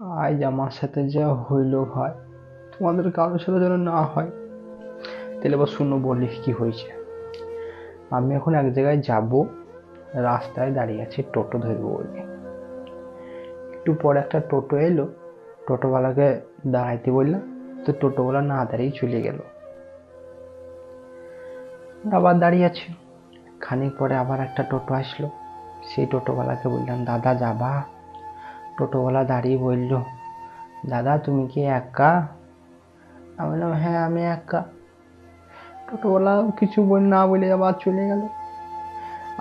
আজ আমার সাথে যা হইল ভাই, তোমাদের কারোর সাথে যেন না হয়। তাহলে এবার শুনো, বলি কি হয়েছে। আমি এখন এক জায়গায় যাব, রাস্তায় দাঁড়িয়ে আছি, টোটো ধরবো বলে। একটু পরে একটা টোটো এলো, টোটোওয়ালাকে দাঁড়াইতে বললাম, তো টোটোওয়ালা না দাঁড়িয়ে চলে গেল। আবার দাঁড়িয়ে আছি। খানিক পরে আবার একটা টোটো আসলো, সেই টোটোওয়ালাকে বললাম, দাদা যাবা? টোটোওয়ালা দাঁড়িয়ে বলল, দাদা, তুমি কি একা? আমি বললাম হ্যাঁ আমি একা। টোটোওয়ালা কিছু বল, না বলে আবার চলে গেল।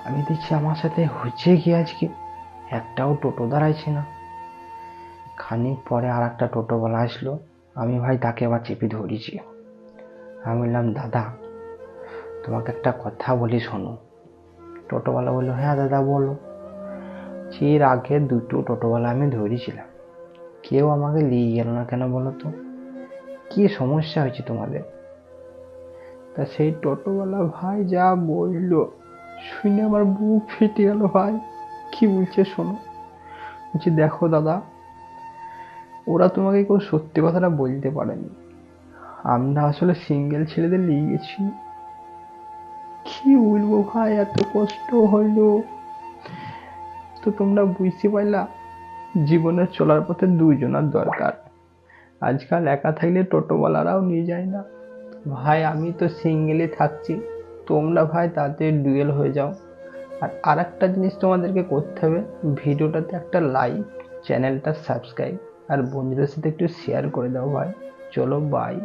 আমি দেখছি আমার সাথে হচ্ছে কি আজকে? একটাও টোটো দাঁড়াইছে না। খানিক পরে আর একটা টোটোওয়ালা আসলো। আমি ভাই তাকে আবার চেপে ধরেছি। আমি বললাম, দাদা, তোমাকে একটা কথা বলি শোনো। টোটোওয়ালা বলল হ্যাঁ দাদা, বলো। এর আগে দুটো টোটোওয়ালা আমি ধরেছিলাম। কেউ আমাকে নিয়ে গেল না কেন বলো তো? কি সমস্যা হয়েছে তোমাদের? তা সেই টোটোওয়ালা ভাই যা বলল, শুনে আমার বুক ফেটে গেল ভাই। কি বলছে শোনো? বলছি, দেখো দাদা, ওরা তোমাকে কেউ সত্যি কথাটা বলতে পারেনি। আমরা আসলে সিঙ্গেল ছেলেদের নিয়ে গেছি। কি বলব ভাই, এত কষ্ট হইল তো তোমরা বুঝতে পারলা, জীবনে চলার পথে দুইজনের দরকার। আজকাল একা থাকলে টোটোওয়ালারাও নিয়ে যায় না। ভাই, আমি তো সিঙ্গেলে থাকছি। তোমরা ভাই তাতে ডুয়েল হয়ে যাও। আর আরেকটা জিনিস তোমাদেরকে করতে হবে, ভিডিওটাতে একটা লাইক চ্যানেলটা সাবস্ক্রাইব আর বন্ধুদের সাথে একটু শেয়ার করে দাও ভাই। চলো বাই